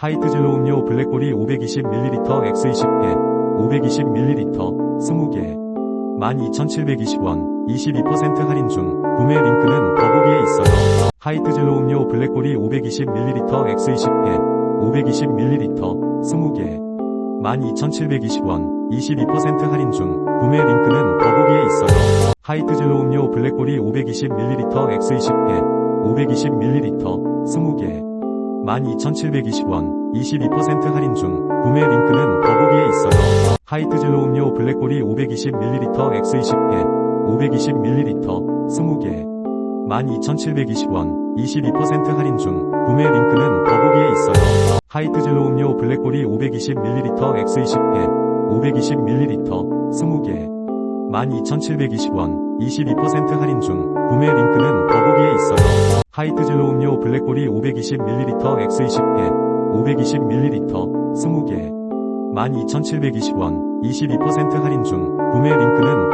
하이트 진로 음료 블랙골이 520ml X20회 520ml 20개 12,720원 22% 할인 중 구매 링크는 더보기에 있어요. 하이트 진로 음료 블랙골이 520ml X20회 520ml 20개 12,720원 22% 할인 중 구매 링크는 더보기에 있어요. 하이트 진로 음료 블랙골이 520ml X20회 520ml 20개 12,720원 22% 할인 중 구매 링크는 더보기에 있어요. 하이트 진로 음료 블랙골이 520ml X20회 520ml 20개 12,720원 22% 할인 중 구매 링크는 더보기에 있어요. 하이트 진로 음료 블랙골이 520ml X20회 520ml 20개 12,720원 22% 할인 중 구매 링크는 더보기에 있어요. 하이트 진로 음료 블랙골이 520ml X20회 520ml 20개 12,720원 22% 할인 중 구매 링크는